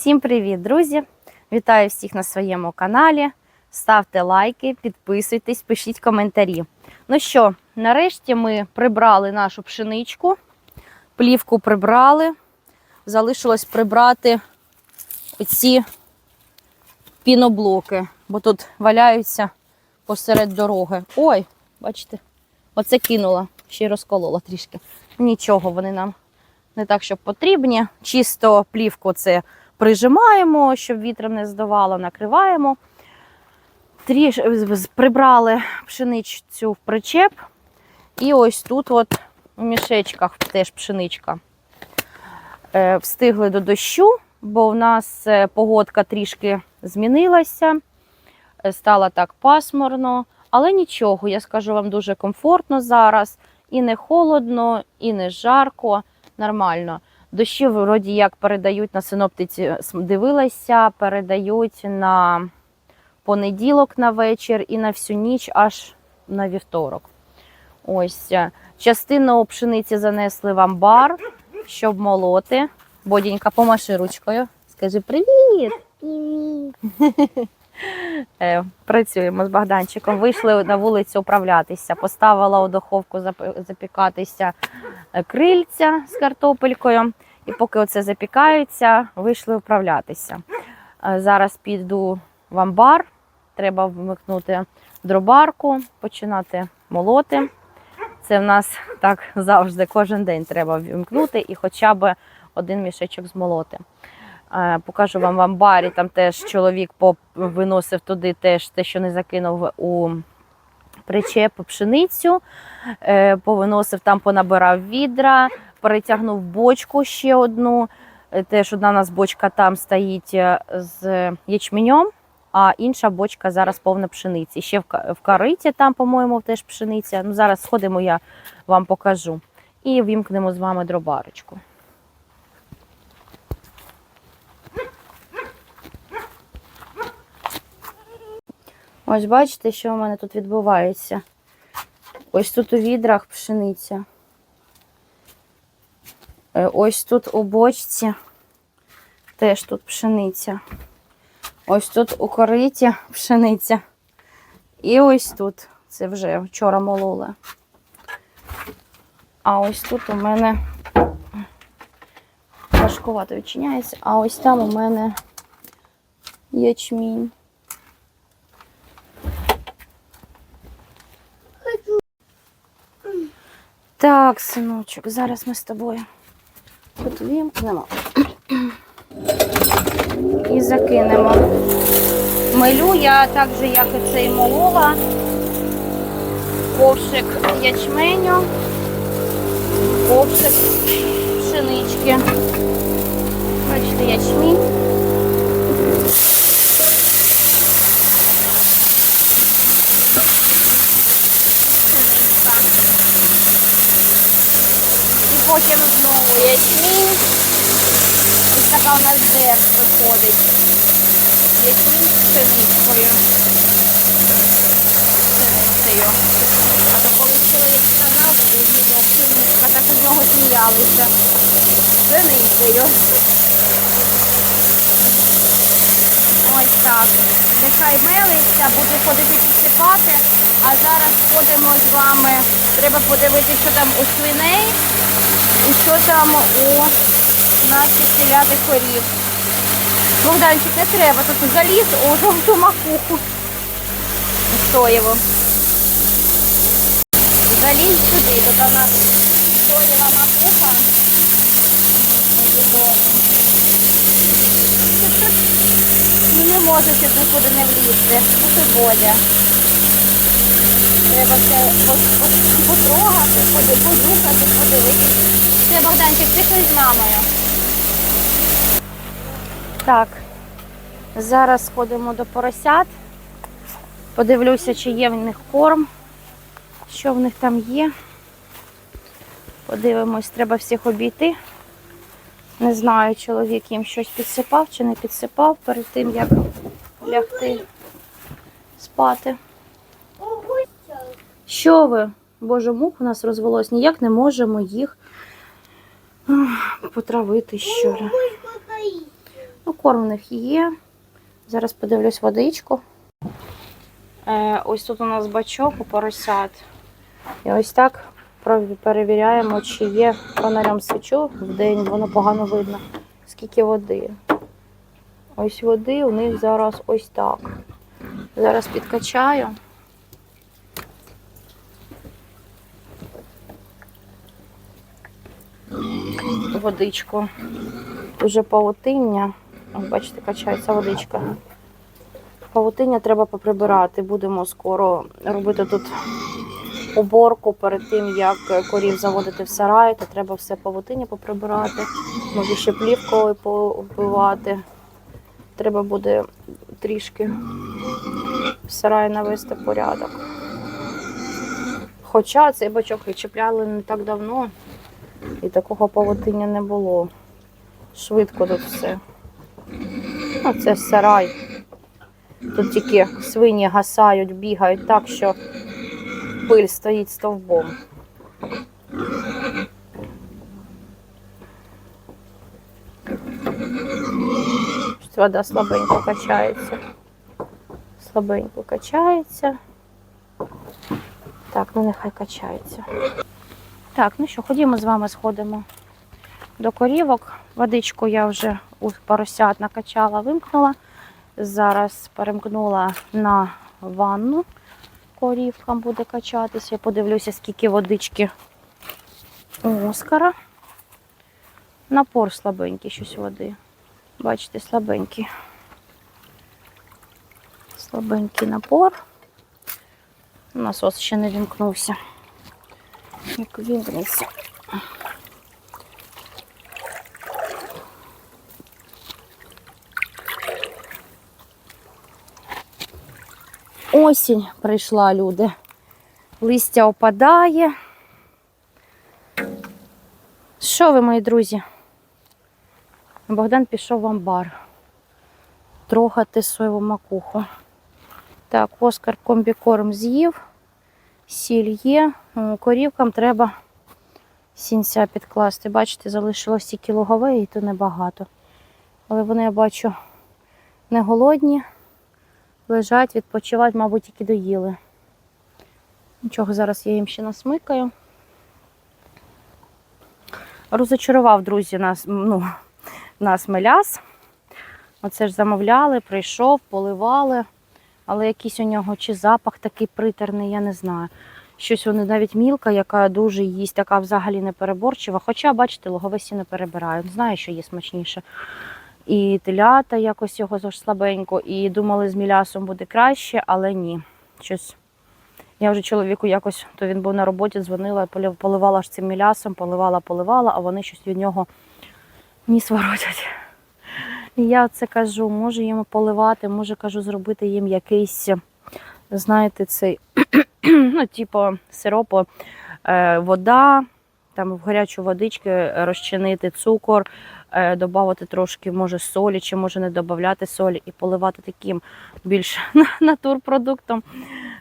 Всім привіт, друзі! Вітаю всіх на своєму каналі. Ставте лайки, підписуйтесь, пишіть коментарі. Ну що, нарешті ми прибрали нашу пшеничку, плівку прибрали. Залишилось прибрати оці піноблоки, бо тут валяються посеред дороги. Ой, бачите, оце кинула, ще й розколола трішки. Нічого, вони нам не так, щоб потрібні. Чисто плівку це прижимаємо, щоб вітром не здавало, накриваємо. Тріш... Прибрали пшеницю в причеп. І ось тут, от у мішечках, теж пшеничка. Е, Встигли до дощу, бо в нас е, погодка трішки змінилася. Е, Стало так пасмурно, але нічого, я скажу вам дуже комфортно зараз. І не холодно, і не жарко, нормально. Дощі вроді як передають на синоптиці, дивилася, передають на понеділок на вечір і на всю ніч аж на вівторок. Ось е, частину пшениці занесли в амбар, щоб молоти. Бодінька, помаши ручкою. Скажи привіт! Е, Працюємо з Богданчиком. Вийшли на вулицю управлятися. Поставила у духовку запікатися е, крильця з картопелькою. І поки оце запікаються, вийшли управлятися. Е, Зараз піду в амбар. Треба вмикнути дробарку, починати молоти. Це в нас так завжди, кожен день треба вмкнути і хоча б один мішечок змолоти. Покажу вам в амбарі. Там теж чоловік виносив туди теж те, що не закинув у причеп пшеницю, Е, повиносив там, понабирав відра, перетягнув бочку ще одну. Е, Теж одна у нас бочка там стоїть е, з ячменем, а інша бочка зараз повна пшениці. Ще в кариті там, по-моєму, теж пшениця. Ну, зараз сходимо, я вам покажу. І вімкнемо з вами дробарочку. Ось бачите, що у мене тут відбувається. Ось тут у відрах пшениця. Е, Ось тут у бочці теж тут пшениця. Ось тут у кориті пшениця. І ось тут. Це вже вчора молола. А ось тут у мене важкувато відчиняється, а ось там у мене ячмінь. Так, синочок, зараз ми з тобою тут вімкнемо і закинемо. Милю я так же, як і цей молола, ковшик ячменю, ковшик пшенички. Бачите, ячмінь. Потім знову ячмінь. Ось така у нас держ виходить. Ячмінь з пшеничкою. Пшеницею. А то вийшло, як сказав, діда пшеничка, так з нього сміялися. Пшеницею. Ось так. Нехай мелиться, буду ходити підсипати. А зараз ходимо з вами. Треба подивитися, що там у свиней і що там у наших телят корів. Богданчик, не треба, тут заліз у жовту макуху. Стоєво. Залізь сюди, тут у нас соєва макуха. Ну не може щоб нікуди не влізти. Ну ти боля. Треба це потрогати, поди- подивитися. Все, Богданчик, пішли з мамою. Так, зараз сходимо до поросят. Подивлюся, чи є в них корм, що в них там є. Подивимось, треба всіх обійти. Не знаю, чоловік їм щось підсипав чи не підсипав перед тим, як лягти спати. Що ви? Боже, мух у нас розвелось, ніяк не можемо їх потравити щора. Ну, корм в них є. Зараз подивлюсь водичку. Е, ось тут у нас бачок у поросят. І ось так перевіряємо, чи є фонарем свічу в день, воно погано видно, скільки води. Ось води у них зараз ось так. Зараз підкачаю. Водичку. Уже павутиння. Бачите, качається водичка. Павутиння треба поприбирати. Будемо скоро робити тут уборку перед тим, як корів заводити в сарай, то треба все павутиння поприбирати. Може ще плівкою повбивати. Треба буде трішки в сараї навести порядок. Хоча цей бачок відчіпляли не так давно, і такого павутиння не було. Швидко тут все. Ну, це сарай. Тут тільки свині гасають, бігають так, що пиль стоїть стовбом. Вода слабенько качається. Слабенько качається. Так, ну нехай качається. Так, ну що, ходімо з вами сходимо до корівок. Водичку я вже у поросят накачала, вимкнула. Зараз перемкнула на ванну. Корівкам буде качатися. Я подивлюся, скільки водички у Оскара. Напор слабенький щось води. Бачите, слабенький. Слабенький напор. Насос ще не вімкнувся. Як вімкнеться. Осінь прийшла, люди. Листя опадає. Що ви, мої друзі? Богдан пішов в амбар. Трогати соєву макуху. Так, Оскар комбікорм з'їв, сіль є. М, Корівкам треба сінця підкласти. Бачите, залишилось тільки лугове і то небагато. Але вони, я бачу, не голодні, лежать, відпочивають, мабуть, тільки доїли. Нічого, зараз я їм ще насмикаю. Розочарував, друзі, нас, ну, нас меляс. Оце ж замовляли, прийшов, поливали. Але якийсь у нього чи запах такий притерний, я не знаю. Щось вони навіть мілка, яка дуже їсть, така взагалі непереборчива. Хоча, бачите, логовесі не перебираю. Знаю, що є смачніше. І телята якось його слабенько. І думали, з мілясом буде краще, але ні. Щось. Я вже чоловіку якось, то він був на роботі, дзвонила, поливала ж цим мілясом, поливала, поливала, а вони щось від нього ніс воротять. І я це кажу, може їм поливати, може кажу, зробити їм якийсь, знаєте, цей, ну, типу, сиропу, е, вода, там в гарячу водички розчинити цукор, е, додати трошки, може, солі, чи може не додати солі, і поливати таким більш натурпродуктом.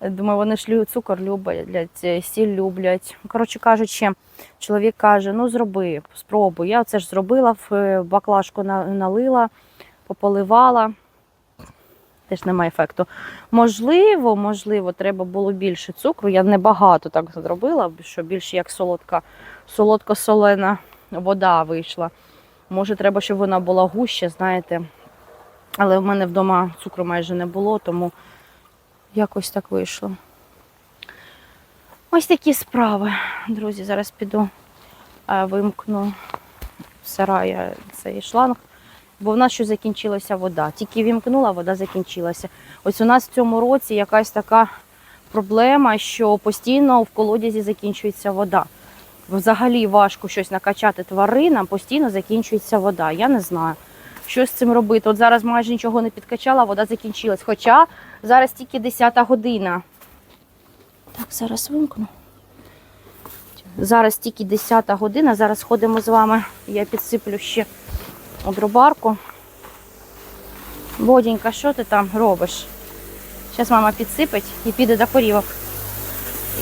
Думаю, вони ж цукор люблять, е, сіль люблять. Коротше кажучи, чоловік каже: ну зроби, спробуй. Я це ж зробила, в баклажку налила, пополивала. Теж немає ефекту. Можливо, можливо, треба було більше цукру. Я небагато так зробила, що більше як солодка, солодко-солена вода вийшла. Може, треба, щоб вона була гуща, знаєте. Але в мене вдома цукру майже не було, тому якось так вийшло. Ось такі справи, друзі. Зараз піду е, вимкну в цей шланг, бо в нас щось закінчилася вода. Тільки вімкнула, вода закінчилася. Ось у нас в цьому році якась така проблема, що постійно в колодязі закінчується вода. Взагалі важко щось накачати тваринам, постійно закінчується вода. Я не знаю, що з цим робити. От зараз майже нічого не підкачала, вода закінчилась. Хоча зараз тільки 10 година. Так, зараз вимкну. Зараз тільки 10 година. Зараз ходимо з вами. Я підсиплю ще дробарку. Бодінька, що ти там робиш? Зараз мама підсипить і піде до корівок.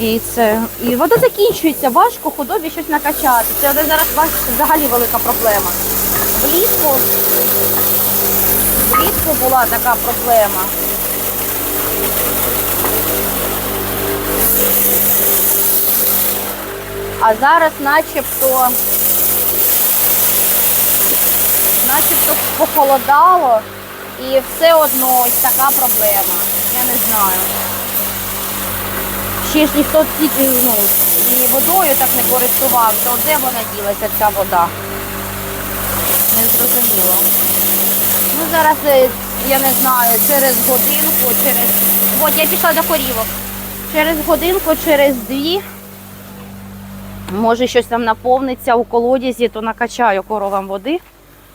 І це. І вода закінчується, важко худобі щось накачати. Це зараз взагалі велика проблема. Влітку влітку була така проблема. А зараз начебто начебто похолодало і все одно ось така проблема. Я не знаю. Ще ж ніхто ці- ну, і водою так не користувався. От де вона ділася ця вода? Не зрозуміло. Ну зараз е, я не знаю, через годинку, через. От я пішла до корівок. Через годинку, через дві. Може щось там наповниться у колодязі, то накачаю коровам води.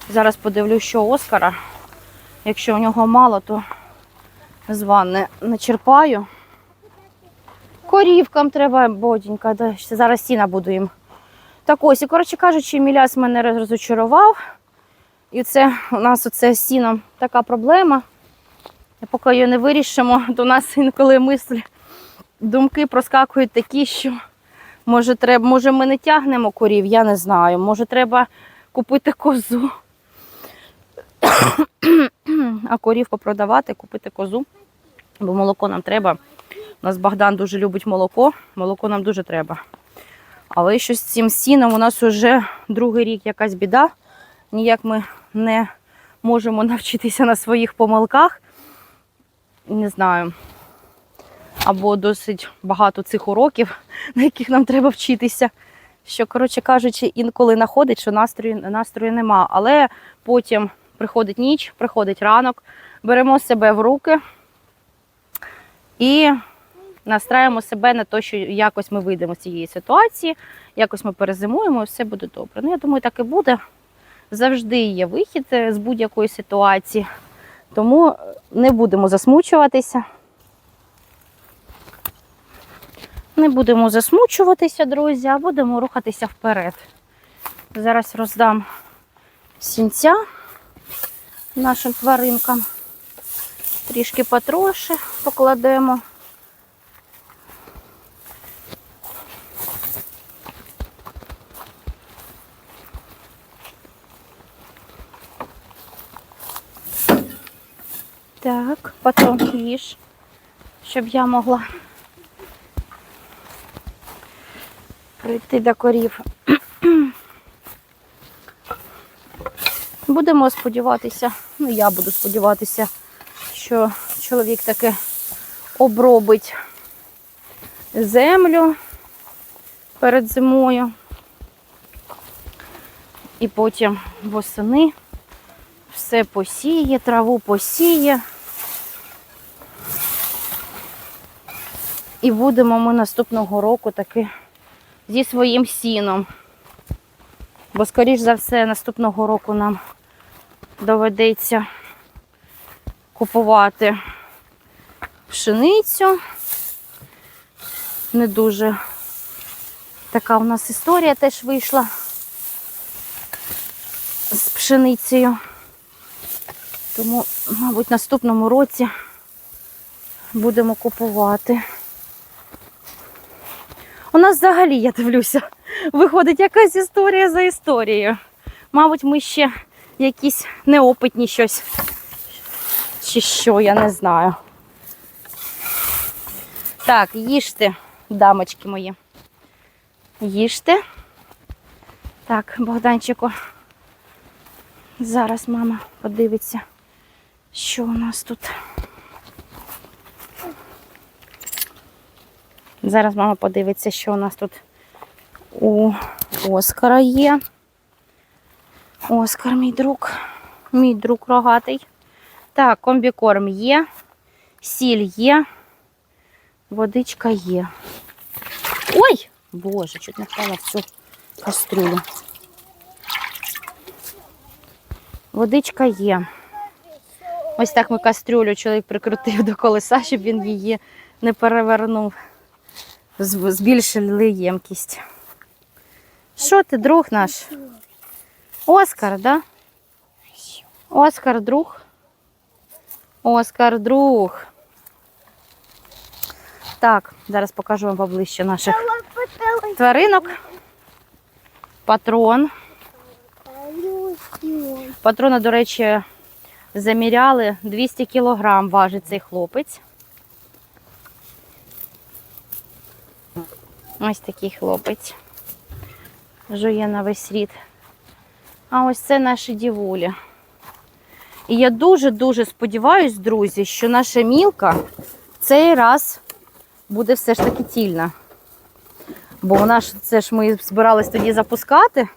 Зараз подивлюсь, що Оскара. Якщо у нього мало, то з ванни начерпаю. Корівкам треба, бодінька, зараз сіна буду їм. Так ось, і коротше кажучи, Міляс мене розочарував. І це у нас оце з сіном така проблема. І поки її не вирішимо, то у нас інколи мислі, думки проскакують такі, що може, треба, може ми не тягнемо корів, я не знаю. Може треба купити козу. А корів попродавати, купити козу. Бо молоко нам треба. У нас Богдан дуже любить молоко, молоко нам дуже треба. Але щось з цим сіном у нас вже другий рік якась біда. Ніяк ми не можемо навчитися на своїх помилках. Не знаю. Або досить багато цих уроків, на яких нам треба вчитися. Що, коротше кажучи, інколи находить, що настрою, настрою нема. Але потім приходить ніч, приходить ранок, беремо себе в руки і настраюємо себе на те, що якось ми вийдемо з цієї ситуації, якось ми перезимуємо і все буде добре. Ну, я думаю, так і буде. Завжди є вихід е, з будь-якої ситуації, тому не будемо засмучуватися. Не будемо засмучуватися, друзі, а будемо рухатися вперед. Зараз роздам сінця нашим тваринкам. Трішки потроши покладемо. Так, потім їж, щоб я могла прийти до корів. Будемо сподіватися, ну я буду сподіватися, що чоловік таки обробить землю перед зимою. І потім восени все посіє, траву посіє. І будемо ми наступного року таки зі своїм сіном. Бо, скоріш за все, наступного року нам доведеться купувати пшеницю. Не дуже така у нас історія теж вийшла з пшеницею. Тому, мабуть, наступному році будемо купувати. У нас взагалі, я дивлюся, виходить якась історія за історією. Мабуть, ми ще якісь неопитні щось. Чи що, я не знаю. Так, їжте, дамочки мої. Їжте. Так, Богданчику. Зараз мама подивиться, що у нас тут. Зараз мама подивиться, що у нас тут у Оскара є. Оскар, мій друг, мій друг рогатий. Так, комбікорм є, сіль є, водичка є. Ой! Боже, чуть не впала в цю кастрюлю. Водичка є. Ось так ми кастрюлю чоловік прикрутив до колеса, щоб він її не перевернув. Збільшили ємкість. Що ти, друг наш? Оскар, да? Оскар, друг. Оскар, друг. Так, зараз покажу вам поближче наших тваринок. Патрон. Патрона, до речі, Заміряли 200 кілограм важить цей хлопець. Ось такий хлопець. Жує на весь світ. А ось це наші дівулі. І я дуже-дуже сподіваюся, друзі, що наша мілка цей раз буде все ж таки тільна. Бо вона ж це ж ми збирались тоді запускати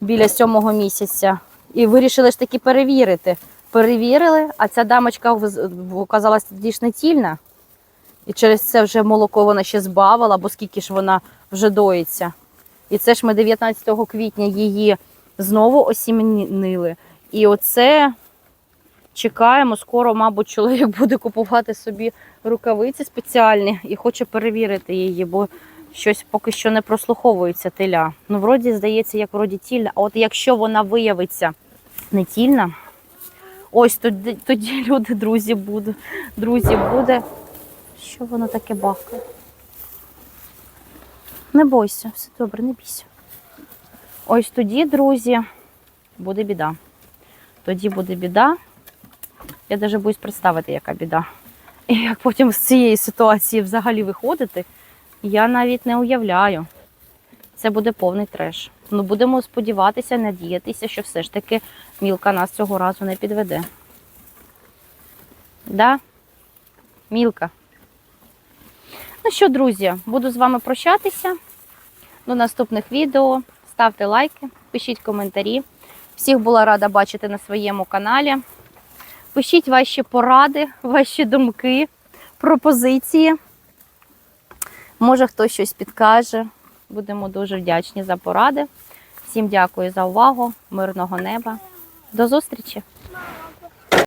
біля сьомого місяця. І вирішили ж таки перевірити. Перевірили, а ця дамочка оказалась тоді ж не тільна. І через це вже молоко вона ще збавила, бо скільки ж вона вже доїться. І це ж ми 19 квітня її знову осімнили. І оце чекаємо. Скоро, мабуть, чоловік буде купувати собі рукавиці спеціальні і хоче перевірити її, бо щось поки що не прослуховується теля. Ну, вроді, здається, як вроді тільна. А от якщо вона виявиться не тільна, ось тоді, тоді люди, друзі, буде, друзі, буде. Що воно таке бахкає? Не бойся, все добре, не бійся. Ось тоді, друзі, буде біда. Тоді буде біда. Я навіть боюсь представити, яка біда. І як потім з цієї ситуації взагалі виходити, я навіть не уявляю. Це буде повний треш. Ну, будемо сподіватися, надіятися, що все ж таки Мілка нас цього разу не підведе. Да? Мілка. Ну що, друзі, буду з вами прощатися. До наступних відео. Ставте лайки, пишіть коментарі. Всіх була рада бачити на своєму каналі. Пишіть ваші поради, ваші думки, пропозиції. Може, хтось щось підкаже. Будемо дуже вдячні за поради. Всім дякую за увагу, мирного неба. До зустрічі!